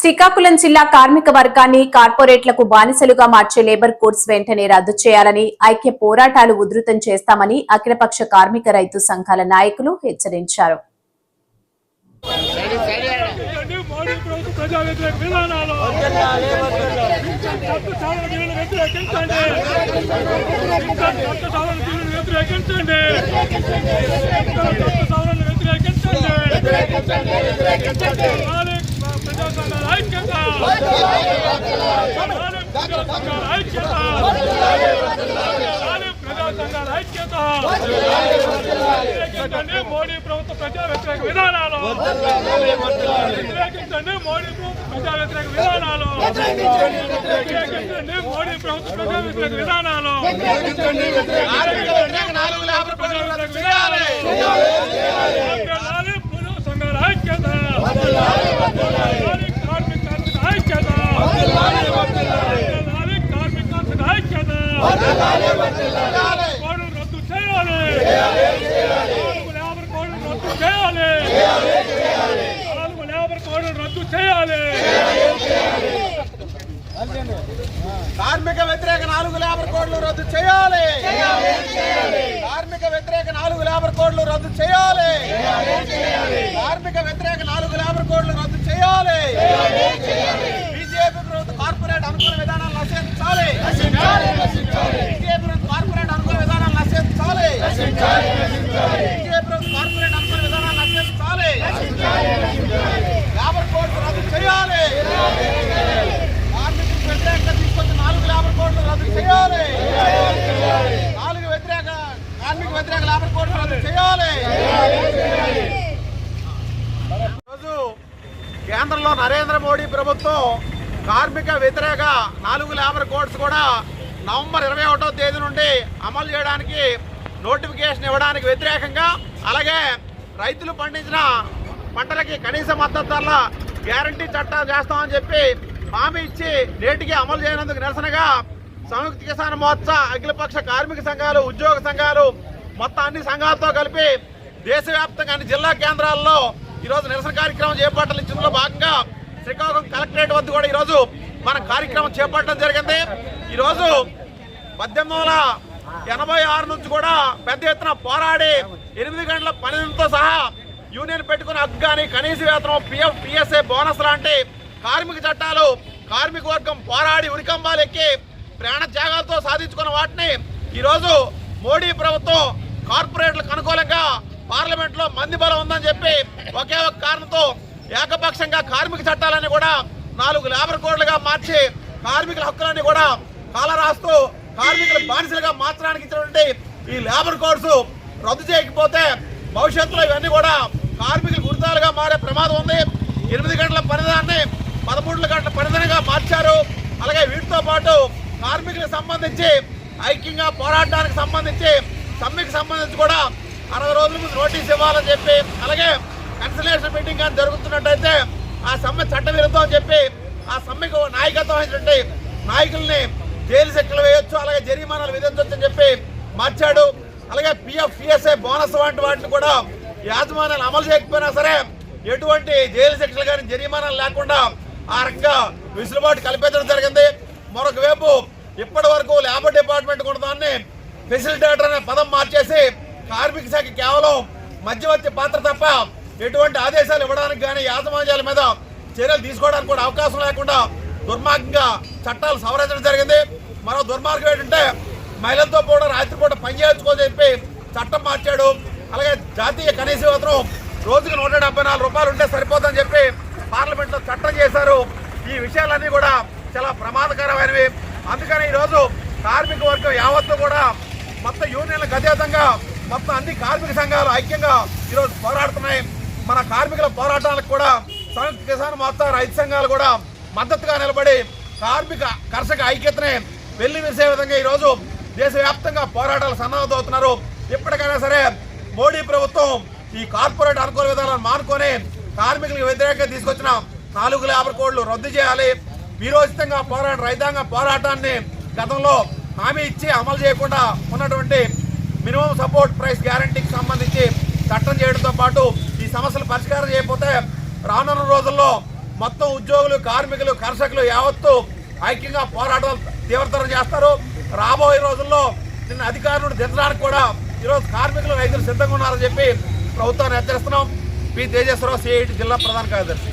శ్రీకాకుళం జిల్లా కార్మిక వర్గాన్ని కార్పొరేట్లకు బానిసలుగా మార్చే లేబర్ కోర్స్ వెంటనే రద్దు చేయాలని ఐక్య పోరాటాలు ఉధృతం చేస్తామని అఖిలపక్ష కార్మిక రైతు సంఘాల నాయకులు హెచ్చరించారు వ్యతిరేకించండి మోడీ ప్రభుత్వ ప్రజా వ్యతిరేక విధానాలు. వ్యతిరేకించండి మోడీ ప్రభుత్వ ప్రజా వ్యతిరేక విధానాలు వ్యతిరేకించండి మోడీ ప్రభుత్వ ప్రజా వ్యతిరేక విధానాలు వ్యతిరేకించండి నాలుగు లేబర్ ప్రజా వ్యతిరేక విధానాలు సంఘాల ఐక్యత వందనాలు కార్మిక కార్మిక ఐక్యత వందనాలు కార్మిక కార్మిక ఐక్యత కోడ్లు రద్దు చేయాలి నాలుగు లేబర్ కోడ్లు రద్దు చేయాలి నాలుగు లేబర్ కోడ్లు రద్దు చేయాలి కార్మిక వ్యతిరేక నాలుగు లేబర్ కోడ్లు రద్దు చేయాలి. కార్మిక వ్యతిరేక నాలుగు లేబర్ కోడ్లు రద్దు చేయాలి. కార్మిక వ్యతిరేక నాలుగు లేబర్ కోడ్లు రద్దు చేయాలి. బీజేపీ ప్రభుత్వ కార్పొరేట్ అనుకూల విధానాలు నశించాలి బీజేపీ ప్రభుత్వ కార్పొరేట్ అనుకూల విధానాలు నశించాలి బీజేపీ ప్రభుత్వ కార్పొరేట్ అనుకూల విధానాలు నశించాలి లేబర్ కోడ్లు రద్దు చేయాలి కార్మికులకు వ్యతిరేకంగా తీసుకొచ్చిన నాలుగు లేబర్ కోడ్లు రద్దు చేయాలి నాలుగు వ్యతిరేక కార్మిక వ్యతిరేక లేబర్ కోడ్లు రద్దు చేయాలి ఈరోజు కేంద్రంలో నరేంద్ర మోడీ ప్రభుత్వం కార్మిక వ్యతిరేక నాలుగు లేబర్ కోడ్స్ కూడా నవంబర్ ఇరవై ఒకటో తేదీ నుండి అమలు చేయడానికి నోటిఫికేషన్ ఇవ్వడానికి వ్యతిరేకంగా అలాగే రైతులు పండించిన పంటలకి కనీస మద్దతు ధరల గ్యారంటీ చట్టాలు చేస్తామని చెప్పి హామీ ఇచ్చి నేటికి అమలు చేయనందుకు నిరసనగా సంయుక్త కిసాన్ మోర్చా అఖిలపక్ష కార్మిక సంఘాలు ఉద్యోగ సంఘాలు మొత్తం అన్ని సంఘాలతో కలిపి దేశవ్యాప్తంగా అన్ని జిల్లా కేంద్రాల్లో ఈరోజు నిరసన కార్యక్రమం చేపట్టాలి ఇందులో భాగంగా శ్రీకాకుళం కలెక్టరేట్ వద్ద కూడా ఈరోజు మన కార్యక్రమం చేపట్టడం జరిగింది. ఈరోజు పద్దెనిమిది వందల ఎనభై ఆరు నుంచి కూడా పెద్ద ఎత్తున పోరాడి ఎనిమిది గంటల పన్నెండుతో సహా యూనియన్ పెట్టుకుని హక్కు కానీ కనీస వేతనం పిఎఫ్ పిఎస్ఏ బోనస్ లాంటి కార్మిక చట్టాలు కార్మిక వర్గం పోరాడి ఉరికంబాలు ఎక్కి ప్రాణ త్యాగాలతో సాధించుకున్న వాటిని ఈరోజు మోడీ ప్రభుత్వం కార్పొరేట్లకు అనుకూలంగా పార్లమెంట్లో మంది బలం ఉందని చెప్పి ఒకే ఒక కారణంతో ఏకపక్షంగా కార్మిక చట్టాలని కూడా నాలుగు లేబర్ కోడ్లుగా మార్చి కార్మికుల హక్కులన్నీ కూడా కాలరాస్తూ కార్మికుల బానిసలుగా మార్చడానికి ఇచ్చినటువంటి ఈ లేబర్ కోడ్స్ రద్దు చేయకపోతే భవిష్యత్తులో ఇవన్నీ కూడా కార్మికులు గుర్తాలుగా మారే ప్రమాదం ఉంది. ఎనిమిది గంటల పనిదాన్ని పదమూడు గంటల పనిదనగా మార్చారు. అలాగే వీటితో పాటు కార్మికులకు సంబంధించి ఐక్యంగా పోరాటానికి సంబంధించి సమ్మెకి సంబంధించి కూడా అరవై రోజుల ముందు నోటీస్ ఇవ్వాలని చెప్పి అలాగే కన్సలేషన్ మీటింగ్ కానీ జరుగుతున్నట్టయితే ఆ సమ్మె చట్ట విరుద్ధం అని చెప్పి ఆ సమ్మెకు నాయకత్వం అయినటువంటి నాయకుల్ని జైలు శిక్షలు వేయొచ్చు అలాగే జరిమానాలు విధించవచ్చు అని చెప్పి మార్చాడు. అలాగే పిఎఫ్ పిఎస్ఐ బోనస్ వంటి వాటిని కూడా యాజమాన్యాలు అమలు చేయకపోయినా సరే ఎటువంటి జైలు శిక్షలు కానీ జరిమానాలు లేకుండా ఆ రకంగా విసులుబాటు కల్పించడం జరిగింది. మరొక వైపు ఇప్పటి వరకు లేబర్ డిపార్ట్మెంట్ కూడా దాన్ని ఫెసిలిటేటర్ అనే పదం మార్చేసి కార్మిక శాఖ కేవలం మధ్యవర్తి పాత్ర తప్ప ఎటువంటి ఆదేశాలు ఇవ్వడానికి కానీ యాజమాన్యాల మీద చర్యలు తీసుకోవడానికి కూడా అవకాశం లేకుండా దుర్మార్గంగా చట్టాలు సవరించడం జరిగింది. మరో దుర్మార్గం ఏంటంటే మహిళలతో కూడా రాత్రిపూట పనిచేయించుకోని చెప్పి చట్టం మార్చాడు. అలాగే జాతీయ కనీస వేతనం రోజుకి నూట డెబ్బై నాలుగు రూపాయలు ఉంటే సరిపోతుందని చెప్పి పార్లమెంట్లో చట్టం చేశారు. ఈ విషయాలన్నీ కూడా చాలా ప్రమాదకరమైనవి. అందుకని ఈరోజు కార్మిక వర్గం యావత్తు కూడా మొత్తం యూనియన్లకు అతీతంగా మొత్తం అన్ని కార్మిక సంఘాలు ఐక్యంగా ఈరోజు పోరాడుతున్నాయి. మన కార్మికుల పోరాటాలకు కూడా సంయుక్త కిసాన్ మొత్తం రైతు సంఘాలు కూడా మద్దతుగా నిలబడి కార్మిక కర్షక ఐక్యతని వెళ్ళి వేసే విధంగా ఈరోజు దేశవ్యాప్తంగా పోరాటాలు సన్నద్ధవుతున్నారు ఎప్పటికైనా సరే మోడీ ప్రభుత్వం ఈ కార్పొరేట్ అనుకూల విధానాలను మానుకొని కార్మికులకు వ్యతిరేకంగా తీసుకొచ్చిన నాలుగు లేబర్ కోడ్లు రద్దు చేయాలి. వీరోచితంగా పోరాట రైతాంగ పోరాటాన్ని గతంలో హామీ ఇచ్చి అమలు చేయకుండా ఉన్నటువంటి మినిమం సపోర్ట్ ప్రైస్ గ్యారంటీకి సంబంధించి చట్టం చేయడంతో పాటు ఈ సమస్యలు పరిష్కారం చేయకపోతే రానున్న రోజుల్లో మొత్తం ఉద్యోగులు కార్మికులు కర్షకులు యావత్తు ఐక్యంగా పోరాటం తీవ్రతరం చేస్తారు. రాబోయే రోజుల్లో నిన్న అధికారులను దించడానికి కూడా ఈరోజు కార్మికులు రైతులు సిద్ధంగా ఉన్నారని చెప్పి ప్రభుత్వాన్ని హెచ్చరిస్తున్నాం. పి. తేజేశ్వరరావు సిఐటి జిల్లా ప్రధాన కార్యదర్శి.